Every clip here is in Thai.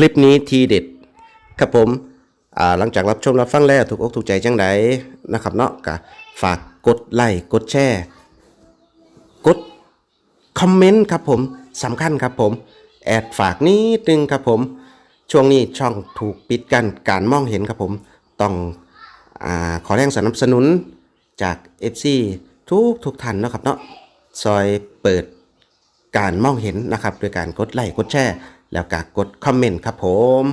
คลิปนี้ทีเด็ดครับผมหลังจากรับชมรับฟังแล้วถูกอกถูกใจจังไดนะครับเนาะก็ฝากกดไลค์กดแชร์กดคอมเมนต์ครับผมสำคัญครับผมแอดฝากนิดนึงครับผม ช่วงนี้ช่องถูกปิดกันการมองเห็นครับผมต้องอขอแรงสนับสนุนจาก FC ทุกทุกท่านนะครับเนาะซอยเปิดการมองเห็นนะครับโดยการกดไลค์กดแชร์ แล้วก็กดคอมเมนต์ครับผม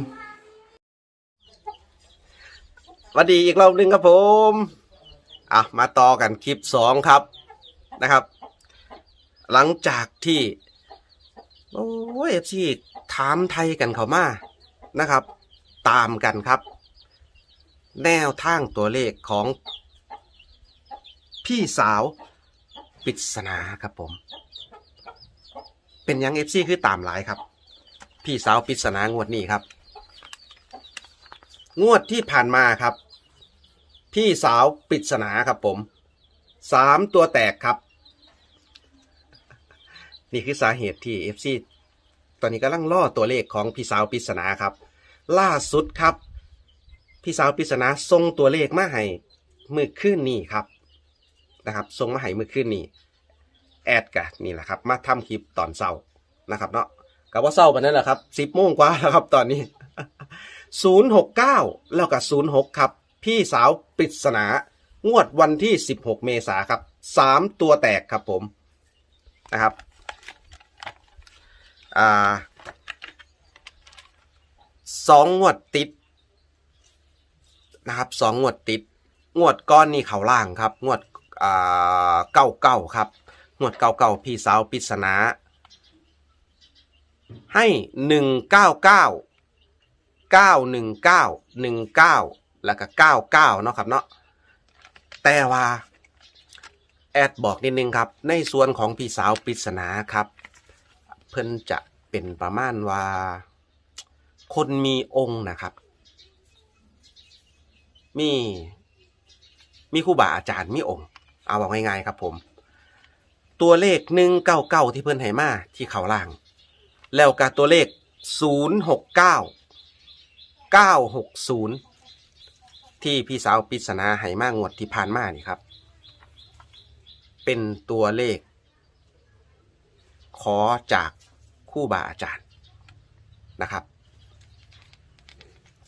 สวัสดีอีกรอบหนึ่งครับผม อะ มาต่อกันคลิป2ครับนะครับ หลังจากที่ โอ้ยเอฟซีถามไทยกันเขามานะครับ ตามกันครับ แนวทางตัวเลขของพี่สาวปริศนาครับผม เป็นยังเอฟซีคือตามหลายครับ พี่สาวปริศนางวดนี้ครับ งวดที่ผ่านมาครับ พี่สาวปริศนาครับผมสามตัวแตกครับ นี่คือสาเหตุที่ FC ตอนนี้กำลังล่อตัวเลขของพี่สาวปริศนาครับ ล่าสุดครับ พี่สาวปริศนาส่งตัวเลขมาให้มือขึ้นนี่ครับนะครับส่งมาให้มือขึ้นนี่แอดกะนี่แหละครับ มาทำคลิปตอนเศร้านะครับเนาะ กับว่าเศร้าไปนั่นแหละครับสิบโมงกว่าแล้วครับตอนนี้ศูนย์หกเก้าแล้วกับศูนย์หกครับ พี่สาวปริศนางวดวันที่สิบหกเมษาครับสามตัวแตกครับผมนะครับอ่าสองงวดติดนะครับสองงวดติด งวดก้อนนี่เขาล่างครับ งวดเก้าเก้าครับ งวดเก้าเก้าพี่สาวปริศนา ให้หนึ่งเก้าเก้าเก้าหนึ่งเก้าหนึ่งเก้าแล้วก็เก้าเก้าเนาะครับเนาะแต่ว่า แอดบอกนิดนึงครับ ในส่วนของพี่สาวปริศนาครับ เพิ่นจะเป็นประมาณว่า คนมีองค์นะครับ มี มีครูบาอาจารย์มีองค์ เอาบอกง่ายๆครับผม ตัวเลขหนึ่งเก้าเก้าที่เพิ่นให้มาที่เขาล่าง แล้วกับตัวเลขศูนย์หกเก้าเก้าหกศูนย์ที่พี่สาวปริศนาให้มากงวดที่ผ่านมานี่ครับ เป็นตัวเลข ขอจากคู่บาอาจารย์นะครับ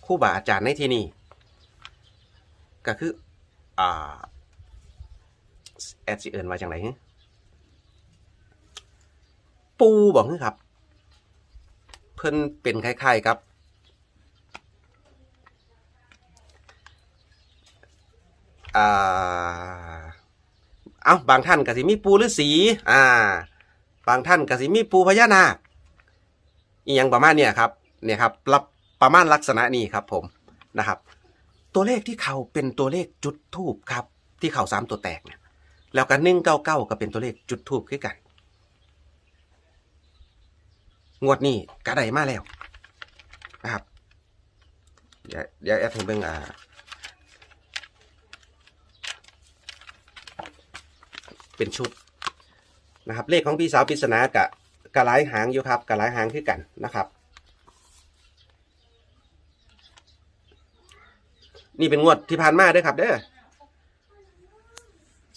คู่บาอาจารย์ในที่นี้ก็คืออ่าแอดสิเอินมาจากไหนปูบอกคือครับ เพิ่นเป็นคล้ายๆครับอ่าเอาบางท่านก็สิมีปูฤาษีอ่า บางท่านก็สิมีปูพญานาคอีหยังประมาณเนี่ยครับเนี่ยครับรับประมาณลักษณะนี้ครับผมนะครับ ตัวเลขที่เขาเป็นตัวเลขจุดทูบครับ ที่เขาสามตัวแตกเนี่ยแล้วก็หนึ่งเก้าเก้าก็เป็นตัวเลขจุดทูบคือกัน งวดนี้กระไดมาแล้วนะครับ เดี๋ยวเดี๋ยวแอดให้เบิ่งอ่าเป็นชุดนะครับ เลขของพี่สาวปริศนากะกะหลายหางอยู่ครับกะหลายหางคือกันนะครับ นี่เป็นงวดที่ผ่านมาด้วยครับเด้อ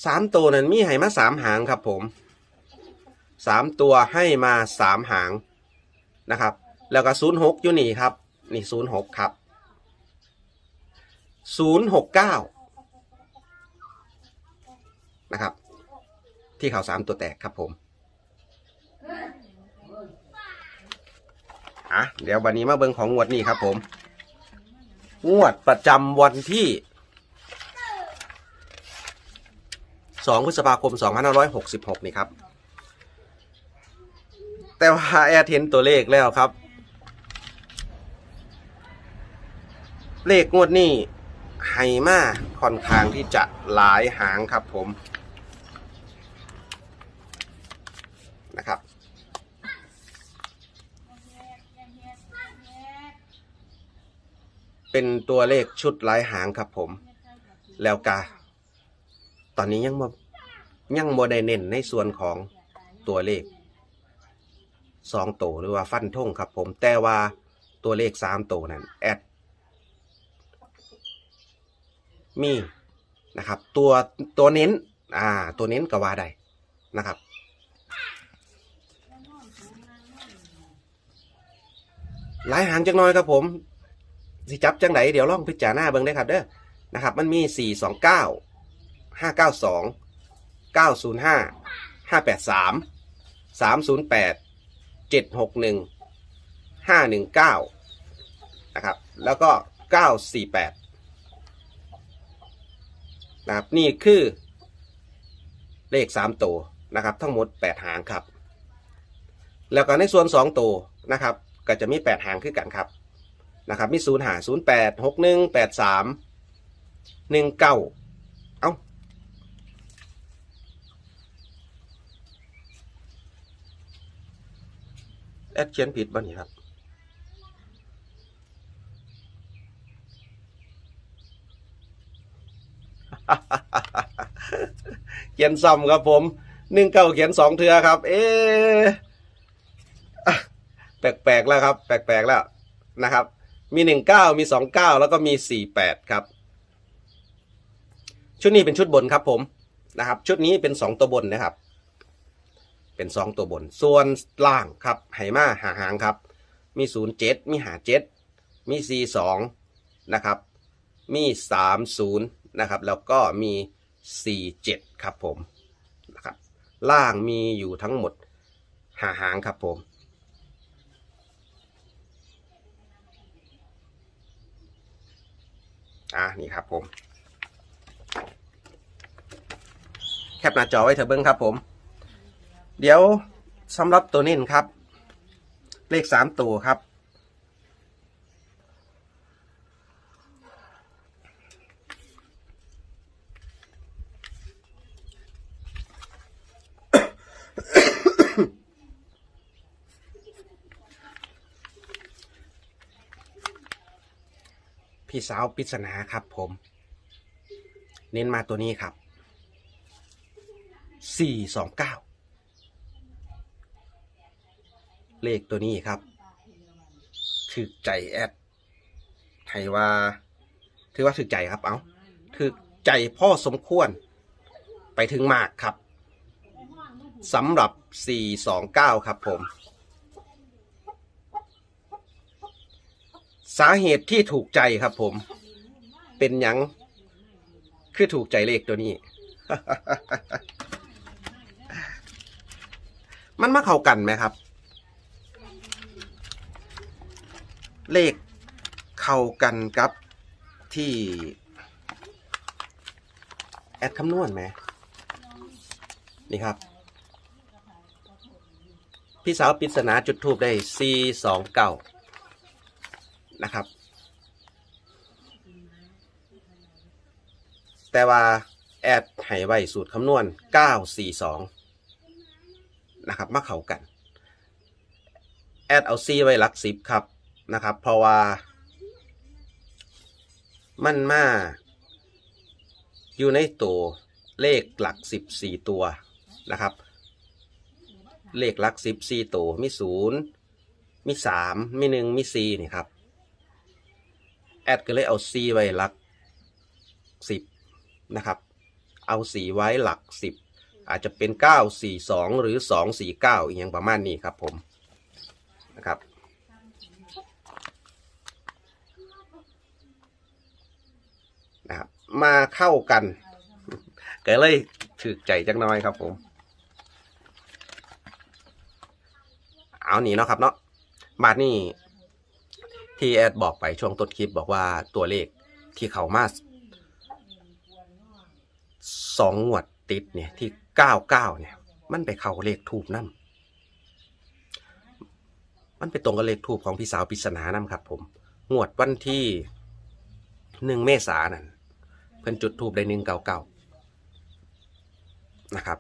สามตัวนั้นมีให้มาสามหางครับผมสามตัวให้มาสามหาง นะครับ แล้วก็ศูนย์หกอยู่นี่ครับ นี่ศูนย์หกครับศูนย์หกเก้านะครับ ที่เขาสามตัวแตกครับผมอะเดี๋ยววันนี้มาเบิ่งของงวดนี้ครับผม งวดประจำวันที่ 2 พฤษภาคม 2566 นี่ครับ แต่ว่าแอร์เทนตัวเลขแล้วครับ เลขงวดนี้ไฮมาค่อนข้างที่จะหลายหางครับผมนะครับ เป็นตัวเลขชุดหลายหางครับผม แล้วกาตอนนี้ยังบ่ยังโมได้เน้นในส่วนของตัวเลข สองตัวหรือว่าฟันธงครับ ผมแต่ว่าตัวเลขสามตัวนั้นแอดมีนะครับ ตัวตัวเน้น อ่า ตัวเน้นก็ว่าได้นะครับ หลายหางจังน้อยครับผม สิจับจังไหนเดี๋ยวลองพิจารณาเบิ่งได้ครับเด้อนะครับ มันมีสี่สองเก้าห้าเก้าสองเก้าศูนย์ห้าห้าแปดสามสามศูนย์แปด เจ็ดหกหนึ่งห้าหนึ่งเก้านะครับ แล้วก็เก้าสี่แปดนะครับนี่คือเลขสามตัวนะครับ ทั้งหมดแปดหางครับ แล้วก็ในส่วนสองตัวนะครับ ก็จะมีแปดหางขึ้นกันครับนะครับมีศูนย์หาศูนย์แปดหกหนึ่งแปดสามหนึ่งเก้าเอ้า แอ ดเขียนผิดบ้านี่ครับ เขียนซ้ำครับผมหนึ่งเก้าเขียนสองเทือครับ เอ๊ะแปลกๆแล้วครับ แปลกๆแล้วนะครับ มีหนึ่งเก้ามีสองเก้าแล้วก็มีสี่แปดครับ ชุดนี้เป็นชุดบนครับผมนะครับ ชุดนี้เป็นสองตัวบนนะครับ เป็นสองตัวบน ส่วนล่างครับไหมาหาหางครับ มีศูนย์เจ็ดมีหาเจ็ดมีสี่สองนะครับ มีสามศูนย์นะครับ แล้วก็มีสี่เจ็ดครับผมนะครับ ล่างมีอยู่ทั้งหมดหาหางครับผมอ่านี่ครับผม แคปหน้าจอไว้เถอะเบิ้งครับผม เดี๋ยวสำหรับตัวนิ่นครับ เลขสามตัวครับ พี่สาวปริศนาครับผม เน้นมาตัวนี้ครับสี่สองเก้า เลขตัวนี้ครับถึกใจแอดไทยว่า ถือว่าถึกใจครับ เอาถึกใจพ่อสมควร ไปถึงมากครับสำหรับ 429 ครับผม สาเหตุที่ถูกใจครับผม เป็นยัง คือถูกใจเลขตัวนี้ มันมาเข้ากันไหมครับ เลขเข้ากันกับที่แอดคำนวณไหมนี่ครับ พี่สาวปริศนาจุดทูบได้ C สองเก้านะครับ แต่ว่า แอดให้ไว้สูตรคำนวณ 942 นะครับ มาเข้ากัน แอดเอา C ไว้หลักสิบครับ นะครับ เพราะว่า มันมาอยู่ในตัวเลขหลักสิบสี่ตัวนะครับ เลขหลักสิบสี่ตัวมีศูนย์มีสามมีหนึ่งมีสี่นี่ครับ แอดก็เลยเอาซีไว้หลักสิบนะครับ เอาสี่ไว้หลักสิบอาจจะเป็นเก้าสี่สองหรือสองสี่เก้าอีกอย่างประมาณนี้ครับผมนะครับ นะครับมาเข้ากันก็เลยถึกใจจังน้อยครับผม เอาหนีเนาะครับเนาะบาทนี่ที่แอดบอกไปช่วงต้นคลิปบอกว่าตัวเลขที่เขามาสองงวดติดเนี่ยที่เก้าเก้าเนี่ย มันไปเข้าเลขทูบนั่นมันไปตรงกับเลขทูบของพี่สาวปริศนานั่นครับผม งวดวันที่หนึ่งเมษานั่นเพิ่นจุดทูบได้หนึ่งเก้าเก้านะครับ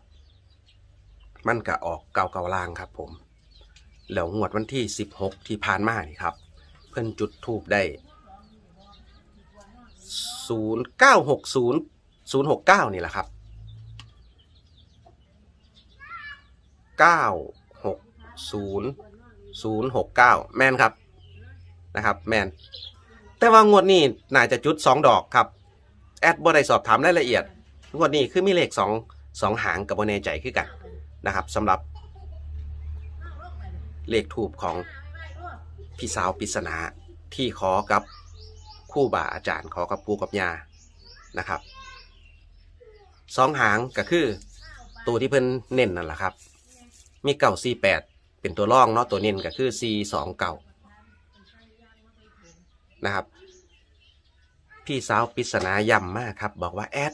มันก็ออกเก่าเก่าล่างครับ ผม แล้วงวดวันที่สิบหกที่ผ่านมานี่ครับ เพิ่นจุดทูบได้ศูนย์เก้าหกศูนย์ศูนย์หกเก้านี่แหละครับเก้าหกศูนย์ศูนย์หกเก้าแม่นครับ นะครับแมนแต่ว่างวดนี้น่าจะจุดสองดอกครับ แอดบ่ได้สอบถามรายละเอียด งวดนี้คือมีเลขสองสองหางกับโบเนใจคือกันนะครับสำหรับ เลขทูบของพี่สาวปริศนาที่ขอกับคู่บาอาจารย์ขอกับปูกับยานะครับสองหางก็คือ ตัวที่เพิ่นเน้นนั่นแหละครับ มีเก่าสี่แปดเป็นตัวร่องเนาะตัวเน้นก็คือสี่สองเก่า นะครับ พี่สาวปริศนาย้ำมากครับ บอกว่าแอด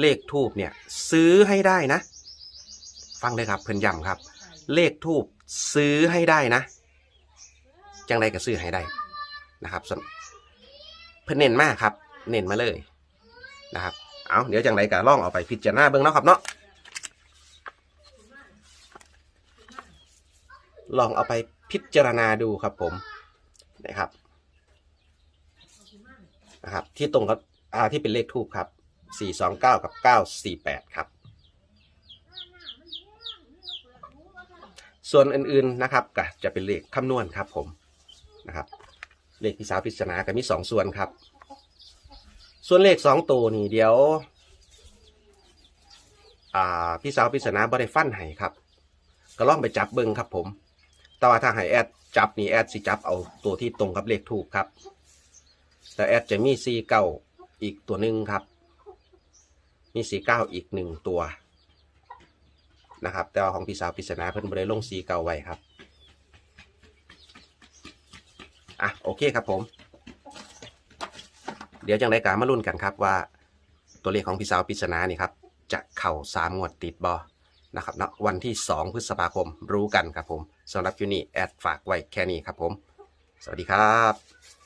เลขทูบเนี่ยซื้อให้ได้นะ ฟังเลยครับเพิ่นย้ำครับ เลขทูบซื้อให้ได้นะ จังใดก็ซื้อให้ได้นะครับเพิ่นเน้นมากครับ เน้นมาเลยนะครับ เอาเดี๋ยวจังใดก็ล่องเอาไปพิจารณาเบิ่งเนาะครับเนาะลองเอาไปพิจารณาดูครับผมนะครับ นะครับ ที่ตรงกับอาที่เป็นเลขทูบครับสี่สองเก้ากับเก้าสี่แปดครับ ส่วนอื่นๆนะครับก็จะเป็นเลขคำนวณครับผมนะครับเลขพี่สาวพิศนาก็มีสองส่วนครับ ส่วนเลขสองตัวนี่เดี๋ยวพี่สาวพิศนาบริฟันให้ครับ ก็ล่องไปจับเบิ้งครับผม แต่ว่าถ้าให้แอดจับนี่แอดสิจับเอาตัวที่ตรงกับเลขถูกครับ แต่แอดจะมีซีเก้าอีกตัวหนึ่งครับ มีซีเก้าอีกหนึ่งตัวนะครับ แต่ว่าของพี่สาวปริศนาเพิ่นบริลงซีเก่าไว้ครับ อะโอเคครับผม เดี๋ยวจังได้การมาลุ้นกันครับว่า ตัวเลขของพี่สาวปริศนานี่ครับ จะเข่าสามงวดติดบอนะครับเนาะวันที่ 2 พฤษภาคมรู้กันครับผมสำหรับยูนี่แอดฝากไว้แค่นี้ครับผม สวัสดีครับ